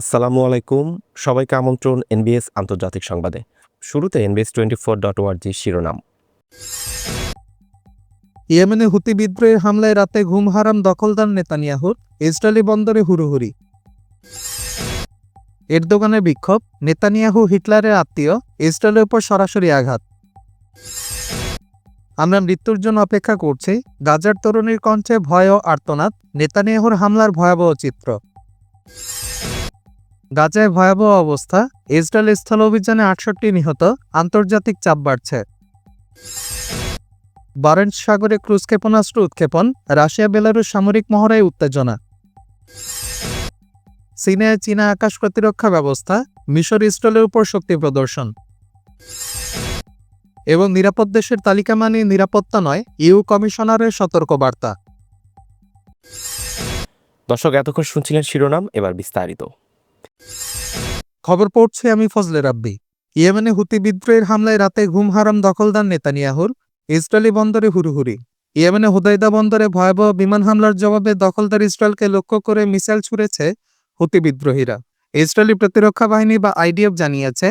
আসসালামু আলাইকুম। সবাইকে আমন্ত্রণ এনবিএস আন্তর্জাতিক সংবাদে। শুরুতে এনবিএস টোয়েন্টি ফোর ডট ওয়ার্জি শিরোনাম। ইয়েমেনে হুতি বিদ্রোহের হামলায় রাতে ঘুম হারাম দখলদার নেতানিয়াহুর ইসরায়েলি বন্দরে হুড়োহুড়ি। এরদোগানের বিক্ষোভ। নেতানিয়াহু হিটলারের আত্মীয়। ইসরায়েলের উপর সরাসরি আঘাত। আমরা মৃত্যুর জন্য অপেক্ষা করছি। গাজার তরুণীর কণ্ঠে ভয় ও আর্তনাদ। নেতানিয়াহুর হামলার ভয়াবহ চিত্র। গাজায় ভয়াবহ অবস্থা, ইসরায়েল স্থল অভিযানে আটষট্টি নিহত, আন্তর্জাতিক চাপ বাড়ছে। বারেন্ট সাগরে ক্রুজ ক্ষেপণাস্ত্র উৎক্ষেপণ, রাশিয়া বেলারুশ সামরিক মহড়ায় উত্তেজনা। সিনায় চীনা আকাশ প্রতিরক্ষা ব্যবস্থা, মিশর ইসরায়েলের উপর শক্তি প্রদর্শন। এবং নিরাপদ দেশের তালিকা মানে নিরাপত্তা নয়, ইউ কমিশনারের সতর্কবার্তা। দর্শক, এতক্ষণ শুনছিলেন শিরোনাম, এবার বিস্তারিত। খবর পড়ছে আমি ফজলে রাব্বি। ইয়েমেনে হুতি বিদ্রোহের হামলায় রাতে ঘুম হারাম দখলদার নেতানিয়াহুর ইসরায়েলি বন্দরে হুড়ুহুড়ি ইয়েমেনে হুদাইদা বন্দরে ভয়াবহ বিমান হামলার জবাবে দখলদার ইসরায়েলকে লক্ষ্য করে মিসাইল ছুড়েছে হুতি বিদ্রোহীরা। ইসরায়েলি প্রতিরক্ষা বাহিনী বা আইডিএফ জানিয়েছে,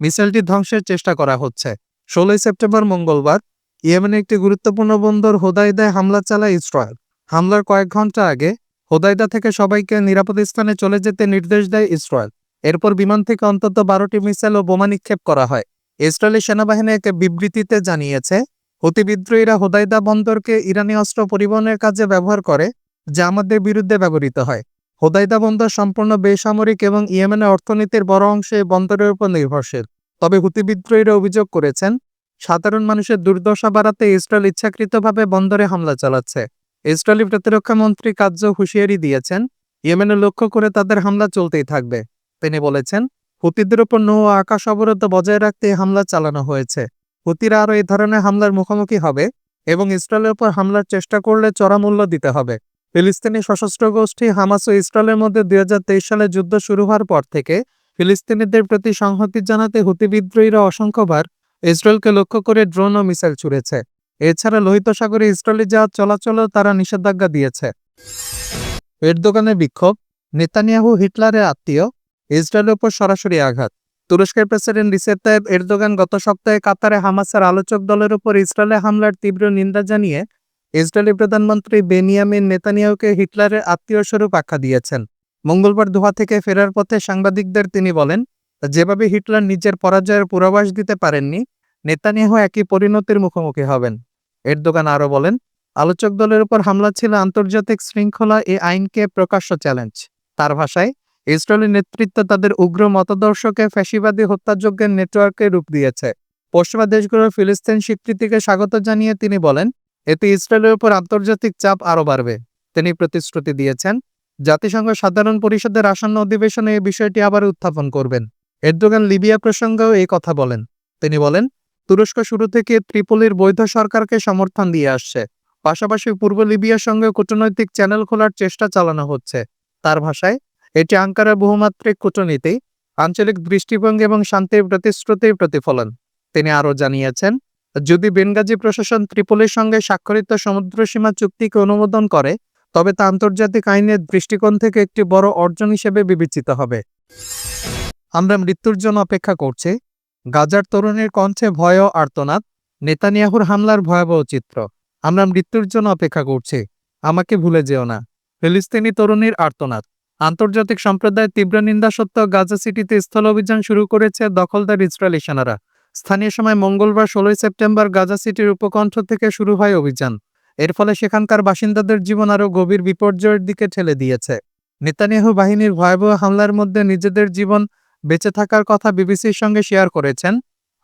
মিসাইলটি ধ্বংসের চেষ্টা করা হচ্ছে। ষোলোই সেপ্টেম্বর মঙ্গলবার ইয়েমেনে একটি গুরুত্বপূর্ণ বন্দর হোদাইদায় হামলা চালায় ইসরায়েল। হামলার কয়েক ঘণ্টা আগে হোদাইদা থেকে সবাইকে নিরাপদ স্থানে চলে যেতে নির্দেশ দেয় ইসরায়েল। এরপর বিমান থেকে অন্তত বারোটি মিসাইল ও বোমা নিক্ষেপ করা হয়। ইসরায়েলি সেনাবাহিনী এক বিবৃতিতে জানিয়েছে, হুতি বিদ্রোহীরা হোদাইদা বন্দরকে ইরানি অস্ত্র পরিবহনের কাজে ব্যবহার করে, যা আমাদের বিরুদ্ধে ব্যবহৃত হয়। হোদাইদা বন্দর সম্পূর্ণ বেসামরিক এবং ইয়েমেনের অর্থনীতির বড় অংশে বন্দরের উপর নির্ভরশীল। তবে হুতি বিদ্রোহীরা অভিযোগ করেছেন, সাধারণ মানুষের দুর্দশা বাড়াতে ইসরায়েল ইচ্ছাকৃতভাবে বন্দরে হামলা চালাচ্ছে। ইসরায়েলি প্রতিরক্ষা মন্ত্রী কার্য হুঁশিয়ারি দিয়েছেন ইয়েমেনের লক্ষ্য করে তাদের হামলা চলতেই থাকবে। তিনি বলেছেন, হুতিদের ওপর নৌ আকাশ অবরোধ বজায় রাখতে হামলা চালানো হয়েছে। হুতিরা আরও এই ধরনের হামলার মুখোমুখি হবে এবং ইসরায়েলের ওপর হামলার চেষ্টা করলে চড়া মূল্য দিতে হবে। ফিলিস্তিনি সশস্ত্র গোষ্ঠী হামাস ও ইসরায়েলের মধ্যে দুই হাজার তেইশ সালে যুদ্ধ শুরু হওয়ার পর থেকে ফিলিস্তিনিদের প্রতি সংহতি জানাতে হুতি বিদ্রোহীরা অসংখ্যবার ইসরায়েলকে লক্ষ্য করে ড্রোন ও মিসাইল ছুড়েছে। এছাড়া লোহিত সাগরে ইসরায়েলি জাহাজ চলাচলেও তারা নিষেধাজ্ঞা দিয়েছে। এরদোগানের বিক্ষোভ, নেতানিয়াহু হিটলারের আত্মীয়, ইসরায়েলের উপর সরাসরি আঘাত। তুরস্কের প্রেসিডেন্ট রিসেপ তাইব এরদোগান গত সপ্তাহে কাতারে হামাসের আলোচক দলের উপর ইসরায়েলে হামলার তীব্র নিন্দা জানিয়ে ইসরায়েলি প্রধানমন্ত্রী বেনিয়ামিন নেতানিয়াহুকে হিটলারের আত্মীয় স্বরূপ আখ্যা দিয়েছেন। মঙ্গলবার দোহা থেকে ফেরার পথে সাংবাদিকদের তিনি বলেন, যেভাবে হিটলার নিজের পরাজয়ের পূর্বাভাস দিতে পারেননি নেতানিয়াহু একই পরিণতির মুখোমুখি হবেন। এরদোগান আরও বলেন, আলোচক দলের উপর হামলা ছিল আন্তর্জাতিক শৃঙ্খলা এ আইনকে প্রকাশ্য চ্যালেঞ্জ। তার ভাষায় ইসরায়েলি নেতৃত্ব তাদের উগ্র মতাদর্শকে ফ্যাসিবাদী হত্যাযজ্ঞের নেটওয়ার্কে রূপ দিয়েছে। পশ্চিমা দেশগুলোর ফিলিস্তিন স্বীকৃতিকে স্বাগত জানিয়ে তিনি বলেন, এতে ইসরায়েলের উপর আন্তর্জাতিক চাপ আরও বাড়বে। তিনি প্রতিশ্রুতি দিয়েছেন, জাতিসংঘ সাধারণ পরিষদের আসন্ন অধিবেশনে এই বিষয়টি আবার উত্থাপন করবেন। এরদোগান লিবিয়া প্রসঙ্গেও এই কথা বলেন। তিনি বলেন তুরস্ক শুরু থেকে ত্রিপোলির বৈধ সরকারকে সমর্থন দিয়ে আসছে। পাশাপাশি পূর্ব লিবিয়ার সঙ্গে কূটনৈতিক চ্যানেল খোলার চেষ্টা চালানো হচ্ছে। তার ভাষায়, এটি আঙ্কারার বহুমাত্রিক কূটনীতি, আঞ্চলিক দৃষ্টিভঙ্গি এবং শান্তির প্রতিশ্রুতির প্রতিফলন। তিনি আরও জানিয়েছেন, যদি বেনগাজি প্রশাসন ত্রিপোলির সঙ্গে স্বাক্ষরিত সমুদ্রসীমা চুক্তিকে অনুমোদন করে, তবে তা আন্তর্জাতিক আইনের দৃষ্টিকোণ থেকে একটি বড় অর্জন হিসেবে বিবেচিত হবে। আমরা মৃত্যুর জন্য অপেক্ষা করছি। গাজার তরুণীর কণ্ঠে ভয় ও আর্তনাদ, নেতানিয়াহুর হামলার ভয়াবহ চিত্র। আমরা মৃত্যুর জন্য অপেক্ষা করছি। আমাকে ভুলে যেও না। ফিলিস্তিনি তরুণীর আর্তনাদ। আন্তর্জাতিক সম্প্রদায়ের তীব্র নিন্দা সত্ত্বেও গাজা সিটিতে স্থল অভিযান শুরু করেছে দখলদার ইসরায়েলি সেনারা। স্থানীয় সময় মঙ্গলবার ষোলোই সেপ্টেম্বর গাজা সিটির উপকণ্ঠ থেকে শুরু হয় অভিযান। এর ফলে সেখানকার বাসিন্দাদের জীবন আরও গভীর বিপর্যয়ের দিকে ঠেলে দিয়েছে। নেতানিয়াহু বাহিনীর ভয়াবহ হামলার মধ্যে নিজেদের জীবন বেঁচে থাকার কথা বিবিসির সঙ্গে শেয়ার করেছেন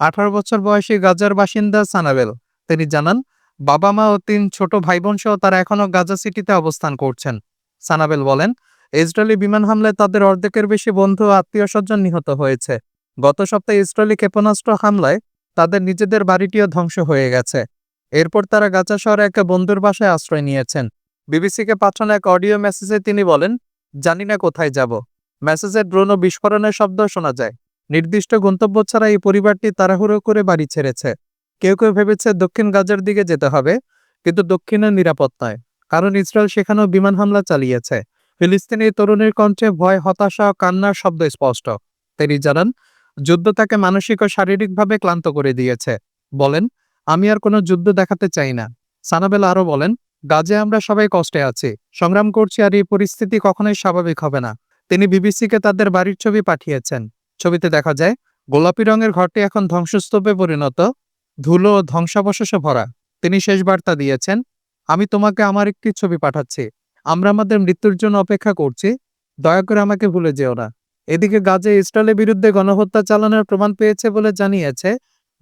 আঠারো বছর বয়সী গাজার বাসিন্দা সানাবেল। তিনি জানান, বাবা মা ও তিন ছোট ভাই বোন সহ তারা এখনও গাজা সিটিতে অবস্থান করছেন। সানাবেল বলেন, ইসরায়েলি বিমান হামলায় তাদের অর্ধেকের বেশি বন্ধু আত্মীয় স্বজন নিহত হয়েছে। গত সপ্তাহে ইসরায়েলি ক্ষেপণাস্ত্র হামলায় তাদের নিজেদের বাড়িটিও ধ্বংস হয়ে গেছে। এরপর তারা গাজা শহরে এক বন্ধুর বাসায় আশ্রয় নিয়েছেন। বিবিসিকে পাঠানো এক অডিও মেসেজে তিনি বলেন, জানি না কোথায় যাব। মেসেজের ড্রোন ও বিস্ফোরণের শব্দ শোনা যায়। নির্দিষ্ট গন্তব্য ছাড়া এই পরিবারটি তাড়াহুড়ো করে বাড়ি ছেড়েছে। কেউ কেউ ভেবেছে দক্ষিণ গাজার দিকে যেতে হবে, কিন্তু দক্ষিণে নিরাপদ নয়, কারণ ইসরায়েল সেখানেও বিমান হামলা চালিয়েছে। ফিলিস্তিনি তরুণীর কণ্ঠে ভয়, হতাশা ও কান্নার শব্দ স্পষ্ট। তিনি জানান, যুদ্ধ তাকে মানসিক ও শারীরিকভাবে ক্লান্ত করে দিয়েছে। বলেন, আমি আর কোনো যুদ্ধ দেখাতে চাই না। সানাবেল আরও বলেন গাজে আমরা সবাই কষ্টে আছি, সংগ্রাম করছি আর এই পরিস্থিতি কখনোই স্বাভাবিক হবে না। তিনি বিবিসিকে তাদের বাড়ির ছবি পাঠিয়েছেন। ছবিতে দেখা যায়, গোলাপি রঙের ঘরটি এখন ধ্বংসস্তূপে পরিণত, ধুলো ও ধ্বংসাবশেষে ভরা। তিনি শেষ বার্তা দিয়েছেন, আমি তোমাকে আমার একটি ছবি পাঠাচ্ছি। আমরা আমাদের মৃত্যুর জন্য অপেক্ষা করছি। দয়া করে আমাকে ভুলে যেও না। এদিকে গাজে ইসরায়েলের বিরুদ্ধে গণহত্যা চালানোর প্রমাণ পেয়েছে বলে জানিয়েছে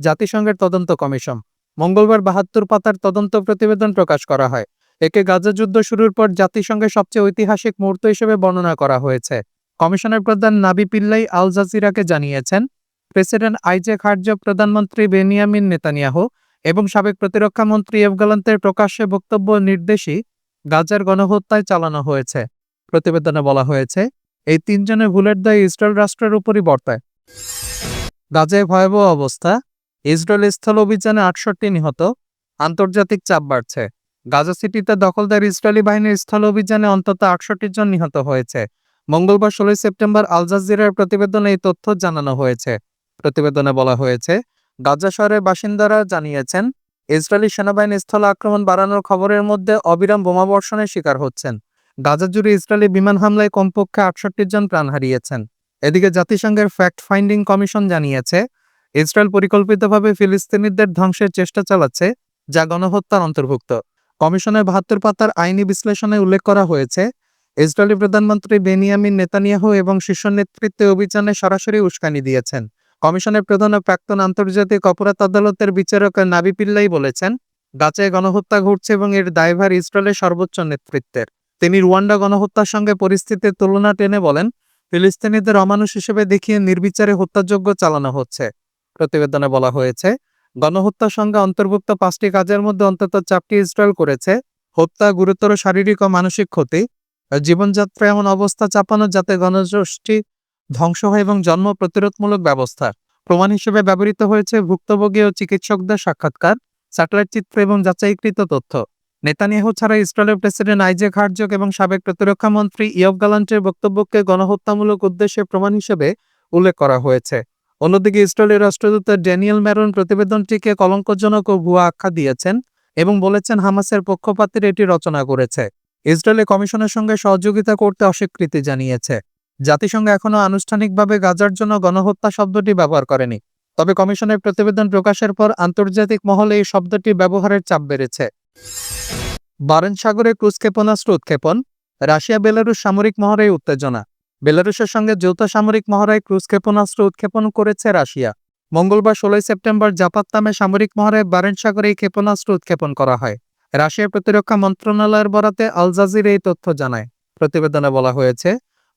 জাতিসংঘের তদন্ত কমিশন। মঙ্গলবার বাহাত্তর পাতার তদন্ত প্রতিবেদন প্রকাশ করা হয়। একে গাজা যুদ্ধ শুরুর পর জাতিসংঘের সবচেয়ে ঐতিহাসিক মুহূর্ত হিসেবে বর্ণনা করা হয়েছে। কমিশনের প্রধান নাবি পিল্লাই আল জাজিরাকে জানিয়েছেন, প্রেসিডেন্ট আইজেক হার্জ, প্রধানমন্ত্রী বেনিয়ামিন নেতানিয়াহু এবং সাবেক প্রতিরক্ষা মন্ত্রী এফগালান্তের প্রকাশ্যে বক্তব্য নির্দেশই গাজার গণহত্যায় চালানো হয়েছে। প্রতিবেদনে বলা হয়েছে, এই তিনজনের ভুলের দায় ইসরায়েল রাষ্ট্রের উপরই বর্তায়। গাজায় ভয়াবহ অবস্থা ইসরায়েল স্থল অভিযানে আটষট্টি নিহত, আন্তর্জাতিক চাপ বাড়ছে। গাজা সিটিতে দখলদার ইসরায়েলি বাহিনীর স্থল অভিযানে অন্তত আটষট্টি জন নিহত হয়েছে। মঙ্গলবার ষোলোই সেপ্টেম্বর আল জাজিরার প্রতিবেদনে এই তথ্য জানানো হয়েছে। প্রতিবেদনে বলা হয়েছে, গাজা শহরের বাসিন্দারা জানিয়েছেন, ইসরায়েলি সেনাবাহিনী স্থল আক্রমণ বাড়ানোর খবরের মধ্যে অবিরাম বোমাবর্ষণের শিকার হচ্ছেন। গাজা জুড়ে ইসরায়েলি বিমান হামলায় কমপক্ষে আটষট্টি জন প্রাণ হারিয়েছেন। এদিকে জাতিসংঘের ফ্যাক্ট ফাইন্ডিং কমিশন জানিয়েছে, ইসরায়েল পরিকল্পিতভাবে ফিলিস্তিনিদের ধ্বংসের চেষ্টা চালাচ্ছে, যা গণহত্যার অন্তর্ভুক্ত। কমিশনের বাহাত্তর পাতার আইনি বিশ্লেষণে উল্লেখ করা হয়েছে, ইসরায়েলি প্রধানমন্ত্রী বেনিয়ামিন নেতানিয়াহু এবং শীর্ষ নেতৃত্বে অভিযানে সরাসরি উস্কানি দিয়েছেন। কমিশনের প্রধান ও প্রাক্তন আন্তর্জাতিক অপরাধ আদালতের বিচারক নাবি পিল্লাই বলেছেন, গাজায় গণহত্যা ঘটছে এবং এর দায়ভার ইসরায়েলের সর্বোচ্চ নেতৃত্বের। তিনি রুয়ান্ডা গণহত্যার সঙ্গে পরিস্থিতির তুলনা টেনে বলেন, ফিলিস্তিনিদের অমানুষ হিসেবে দেখিয়ে নির্বিচারে হত্যাযজ্ঞ চালানো হচ্ছে। প্রতিবেদনে বলা হয়েছে গণহত্যার সঙ্গে অন্তর্ভুক্ত পাঁচটি কাজের মধ্যে অন্তত চারটি ইসরায়েল করেছে। হত্যা, গুরুতর শারীরিক ও মানসিক ক্ষতি, জীবনযাত্রা এমন অবস্থা চাপানো যাতে গণগোষ্ঠী ধ্বংস হয় এবং জন্ম প্রতিরোধমূলক ব্যবস্থা। প্রমাণ হিসেবে ব্যবহৃত হয়েছে ভুক্তভোগী ও চিকিৎসকদের সাক্ষাৎকার, স্যাটেলাইট চিত্র এবং যাচাইকৃত তথ্য। নেতানিয়াহু ছাড়া ইসরায়েলের প্রেসিডেন্ট আইজেক হার্জক এবং সাবেক প্রতিরক্ষা মন্ত্রী ইয়ব গালান্টের বক্তব্যকে গণহত্যামূলক উদ্দেশ্যে প্রমাণ হিসেবে উল্লেখ করা হয়েছে। অন্যদিকে ইসরায়েলের রাষ্ট্রদূত ড্যানিয়েল ম্যারন প্রতিবেদনটিকে কলঙ্কজনক ও ভুয়া আখ্যা দিয়েছেন এবং বলেছেন হামাসের পক্ষপাতের এটি রচনা করেছে। ইসরায়েলে কমিশনের সঙ্গে সহযোগিতা করতে অস্বীকৃতি জানিয়েছে। জাতিসংঘ এখনও আনুষ্ঠানিকভাবে গাজার জন্য গণহত্যা শব্দটি ব্যবহার করেনি। তবে কমিশনের প্রতিবেদন প্রকাশের পর আন্তর্জাতিক মহলে এই শব্দটি ব্যবহারের চাপ বেড়েছে। বারেন সাগরে ক্রুজ ক্ষেপণাস্ত্র উৎক্ষেপণ রাশিয়া বেলারুশ সামরিক মহড়ায় উত্তেজনা। বেলারুশের সঙ্গে যৌথ সামরিক মহড়ায় ক্রুজ ক্ষেপণাস্ত্র উৎক্ষেপণ করেছে রাশিয়া। মঙ্গলবার ষোলোই সেপ্টেম্বর জাপাত্তামে সামরিক মহড়ায় বারেন সাগরে এই ক্ষেপণাস্ত্র উৎক্ষেপণ করা হয়। রাশিয়ার প্রতিরক্ষা মন্ত্রণালয়ের বরাতে আল জাজির এই তথ্য জানায়। প্রতিবেদনে বলা হয়েছে,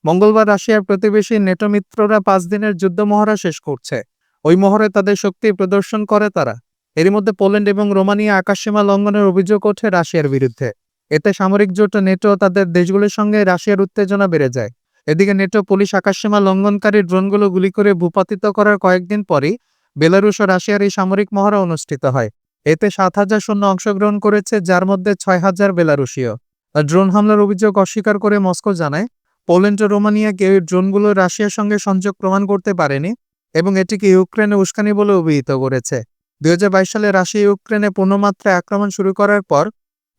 মঙ্গলবার রাশিয়ার প্রতিবেশী নেটো মিত্ররা পাঁচ দিনের যুদ্ধ মহড়া শেষ করছে। ওই মহড়ে তাদের শক্তি প্রদর্শন করে তারা। এরই মধ্যে পোল্যান্ড এবং রোমানিয়া আকাশসীমা লঙ্ঘনের অভিযোগ ওঠে রাশিয়ার বিরুদ্ধে। এতে সামরিক জোট, নেটো তাদের দেশগুলির সঙ্গে রাশিয়ার উত্তেজনা বেড়ে যায়। এদিকে নেটো পুলিশ আকাশসীমা লঙ্ঘনকারী ড্রোনগুলো গুলি করে ভূপাতিত করার কয়েকদিন পরই বেলারুশ ও রাশিয়ার এই সামরিক মহড়া অনুষ্ঠিত হয়। এতে সাত হাজার সৈন্য অংশগ্রহণ করেছে, যার মধ্যে ছয় হাজার বেলারুশীয়। ড্রোন হামলার অভিযোগ অস্বীকার করে মস্কো জানায়, পোল্যান্ড ও রোমানিয়াকে ওই ড্রোনগুলো রাশিয়ার সঙ্গে সংযোগ প্রমাণ করতে পারেনি এবং এটিকে ইউক্রেনে উস্কানি বলে অভিহিত করেছে। দুই হাজার বাইশ সালে রাশিয়া ইউক্রেনে পূর্ণমাত্রায় আক্রমণ শুরু করার পর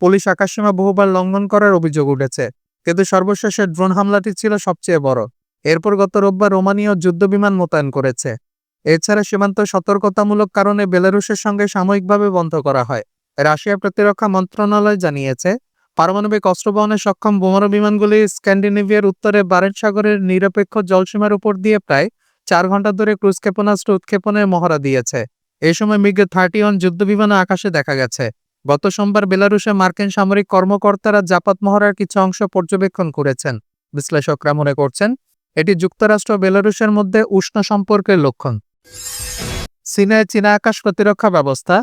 পুলিশ আকাশসীমা বহুবার লঙ্ঘন করার অভিযোগ উঠেছে। কিন্তু সর্বশেষে ড্রোন হামলাটি ছিল সবচেয়ে বড়। এরপর গত রোববার রোমানীয় যুদ্ধবিমান মোতায়েন করেছে। এছাড়া সীমান্ত সতর্কতামূলক কারণে বেলারুশের সঙ্গে সাময়িকভাবে বন্ধ করা হয়। রাশিয়ার প্রতিরক্ষা মন্ত্রণালয় জানিয়েছে, পারমাণবিক অস্ত্র বহনে সক্ষম বোমারু বিমানগুলি স্ক্যান্ডিনেভিয়ার উত্তরে বারেন্ট সাগরের নিরপেক্ষ জলসীমার উপর দিয়ে প্রায় চার ঘণ্টা ধরে ক্রুজ ক্ষেপণাস্ত্র উৎক্ষেপণের মহড়া দিয়েছে। এই সময় মিগ থার্টি ওয়ান যুদ্ধবিমানও আকাশে দেখা গেছে। গত সোমবার বেলারুশে মার্কিন সামরিক কর্মকর্তারা জাপাত মহড়ার কিছু অংশ পর্যবেক্ষণ করেছেন। বিশ্লেষকরা মনে করছেন, এটি যুক্তরাষ্ট্র বেলারুশের মধ্যে উষ্ণ সম্পর্কের লক্ষণ। সিনায় চীনা আকাশ প্রতিরক্ষা ব্যবস্থা,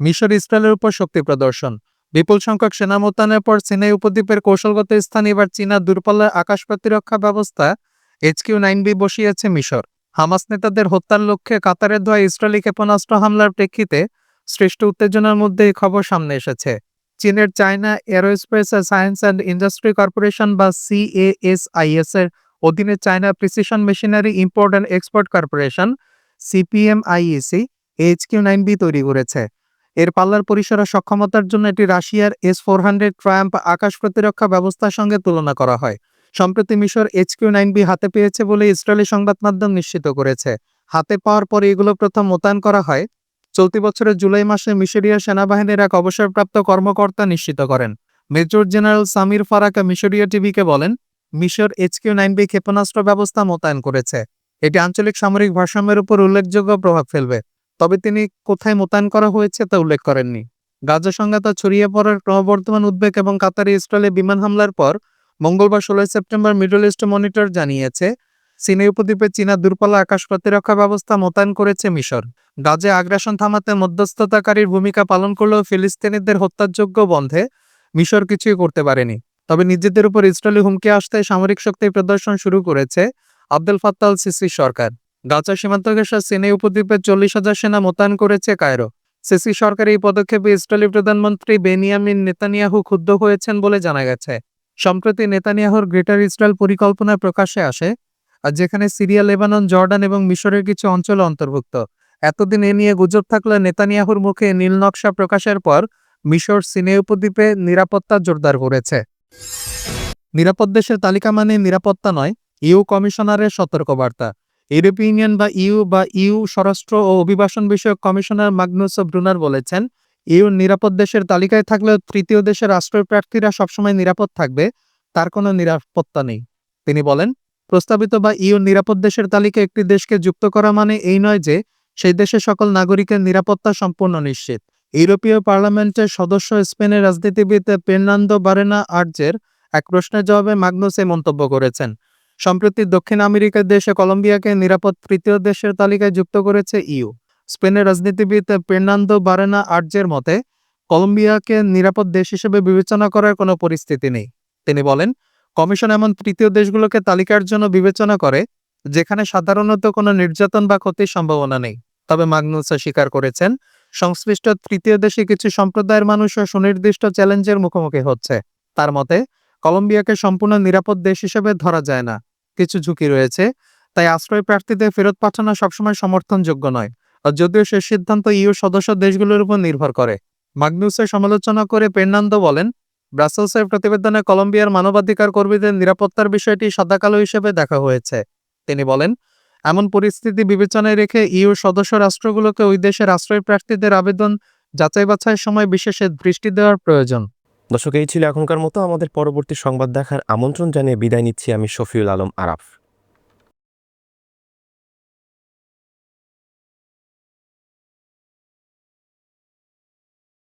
মিশর ইসরায়েলের উপর শক্তি প্রদর্শন। বিপুল সংখ্যক সেনা মোতায়েনের পর সিনাই উপদ্বীপের কৌশলগত স্থানে, এবার চীনা দূরপাল্লার আকাশ প্রতিরক্ষা ব্যবস্থা এইচকিউ নাইন বি বসিয়েছে মিশর। হামাস নেতাদের হত্যার লক্ষ্যে কাতারের ধোয়া ইসরায়েলি ক্ষেপণাস্ত্র হামলার প্রেক্ষিতে সৃষ্ট উত্তেজনার মধ্যে এই খবর সামনে এসেছে। চীনের China aerospace science and industry corporation বা সিএএসআইএস এর অধীনে China precision machinery import and export corporation CPMIEC HQ nine B তৈরি করেছে। এর পাল্লার পরিসর ও সক্ষমতার জন্য এটি রাশিয়ার এস ফোর হান্ড্রেড ট্রাম্প আকাশ প্রতিরক্ষা ব্যবস্থার সঙ্গে তুলনা করা হয়। সম্প্রতি মিশর এইচকিউ নাইন বি হাতে পেয়েছে বলে ইসরায়েলি সংবাদ মাধ্যম নিশ্চিত করেছে। হাতে পাওয়ার পরে এগুলো প্রথম মোতায়েন করা হয় চলতি বছরের জুলাই মাসে মিশরীয় সেনাবাহিনীর এক অবসরপ্রাপ্ত কর্মকর্তা নিশ্চিত করেন। মেজর জেনারেল সামির ফারাকা মিশরীয় টিভিকে বলেন, মিশর এইচকিউ নাইন বি ক্ষেপণাস্ত্র ব্যবস্থা মোতায়েন করেছে। এটি আঞ্চলিক সামরিক ভারসাম্যের উপর উল্লেখযোগ্য প্রভাব ফেলবে। তবে তিনি কোথায় মোতায়েন করা হয়েছে তা উল্লেখ করেননি। গাজা সংঘাতা ছড়িয়ে পড়ার ক্রমবর্ধমান উদ্বেগ এবং কাতারি ইসরায়েলে বিমান হামলার পর মঙ্গলবার ষোলোই সেপ্টেম্বর মিডল ইস্ট মনিটর জানিয়েছে সিনে উপদ্বীপে চীনা দূরপাল্লা আকাশ প্রতিরক্ষা ব্যবস্থা মোতায়েন করেছে মিশর। গাজে আগ্রাসন থামাতে মধ্যস্থতাকারীর ভূমিকা পালন করলেও ফিলিস্তিনিদের হত্যাযোগ্য বন্ধে মিশর কিছুই করতে পারেনি। তবে নিজেদের উপর ইসরায়েলি হুমকি আসতে সামরিক শক্তি প্রদর্শন শুরু করেছে আব্দুল ফাত্তাল সিসি সরকার। গাজা সীমান্ত ঘেঁষা সিনে উপদ্বীপে চল্লিশ হাজার সেনা মোতায়েন করেছে কায়রো। সিসি সরকার এই পদক্ষেপে ইসরায়েলি প্রধানমন্ত্রী বেনিয়ামিন নেতানিয়াহু ক্ষুব্ধ হয়েছেন বলে জানা গেছে। সম্প্রতি নেতানিয়াহুর গ্রেটার ইসরায়েল পরিকল্পনা প্রকাশে আসে আর যেখানে সিরিয়া, লেবানন, জর্ডান এবং মিশরের কিছু অঞ্চল অন্তর্ভুক্ত। এতদিন এ নিয়ে গুজব থাকলে নেতানিয়াহুর মুখে নীল নকশা প্রকাশের পর মিশর সিনে উপদ্বীপে নিরাপত্তা জোরদার করেছে। নিরাপদ দেশের তালিকা মানে নিরাপত্তা নয়, ইউ কমিশনারের সতর্কবার্তা। ইউরোপীয় ইউনিয়ন বা ইউ বা ইউ স্বরাষ্ট্র ও অভিবাসন বিষয়ক কমিশনার মাগনুস ব্রুনার বলেছেন, ইউ নিরাপদ দেশের তালিকায় থাকলেও তৃতীয় দেশের আশ্রয় প্রার্থীরা সবসময় নিরাপদ থাকবে, তার কোনো নিরাপত্তা নেই। তিনি বলেন প্রস্তাবিত বা ইউ নিরাপদ দেশের তালিকায় একটি দেশকে যুক্ত করা মানে এই নয় যে সেই দেশের সকল নাগরিকের নিরাপত্তা সম্পূর্ণ নিশ্চিত। ইউরোপীয় পার্লামেন্টের সদস্য স্পেনের রাজনীতিবিদ পের্নান্দো বারেনা আর্জের এক প্রশ্নের জবাবে মাগনুস এই মন্তব্য করেছেন, সম্প্রতি দক্ষিণ আমেরিকার দেশে কলম্বিয়াকে নিরাপদ তৃতীয় দেশের তালিকায় যুক্ত করেছে ইউ। স্পেনের রাজনীতিবিদ পের্নান্দো বারেনা আর্জের মতে, কলম্বিয়াকে নিরাপদ দেশ হিসেবে বিবেচনা করার কোনো পরিস্থিতি নেই। তিনি বলেন কমিশন এমন তৃতীয় দেশগুলোকে তালিকার জন্য বিবেচনা করে, যেখানে সাধারণত কোনো নির্যাতন বা ক্ষতির সম্ভাবনা নেই। তবে মাগনুসা স্বীকার করেছেন, সংশ্লিষ্ট তৃতীয় দেশে কিছু সম্প্রদায়ের মানুষও সুনির্দিষ্ট চ্যালেঞ্জের মুখোমুখি হচ্ছে। তার মতে, কলম্বিয়াকে সম্পূর্ণ নিরাপদ দেশ হিসেবে ধরা যায় না। কিছু ঝুঁকি রয়েছে, তাই আশ্রয় প্রার্থীদের ফেরত পাঠানো সবসময় সমর্থনযোগ্য নয়। যদিও সে সিদ্ধান্ত ইউ সদস্য দেশগুলোর উপর নির্ভর করে। মাগনুসের সমালোচনা করে পের্নান্দো বলেন ব্রাসেলসের প্রতিবেদনে কলম্বিয়ার মানবাধিকার কর্মীদের নিরাপত্তার বিষয়টি সাদাকালো হিসেবে দেখা হয়েছে। তিনি বলেন, এমন পরিস্থিতি বিবেচনায় রেখে ইউ সদস্য রাষ্ট্রগুলোকে ওই দেশের আশ্রয় প্রার্থীদের আবেদন যাচাই বাছাইয়ের সময় বিশেষে দৃষ্টি দেওয়ার প্রয়োজন। দর্শক, এই ছিল এখনকার মতো। আমাদের পরবর্তী সংবাদ দেখার আমন্ত্রণ জানিয়ে বিদায় নিচ্ছি আমি শফিউল আলম আরাফ।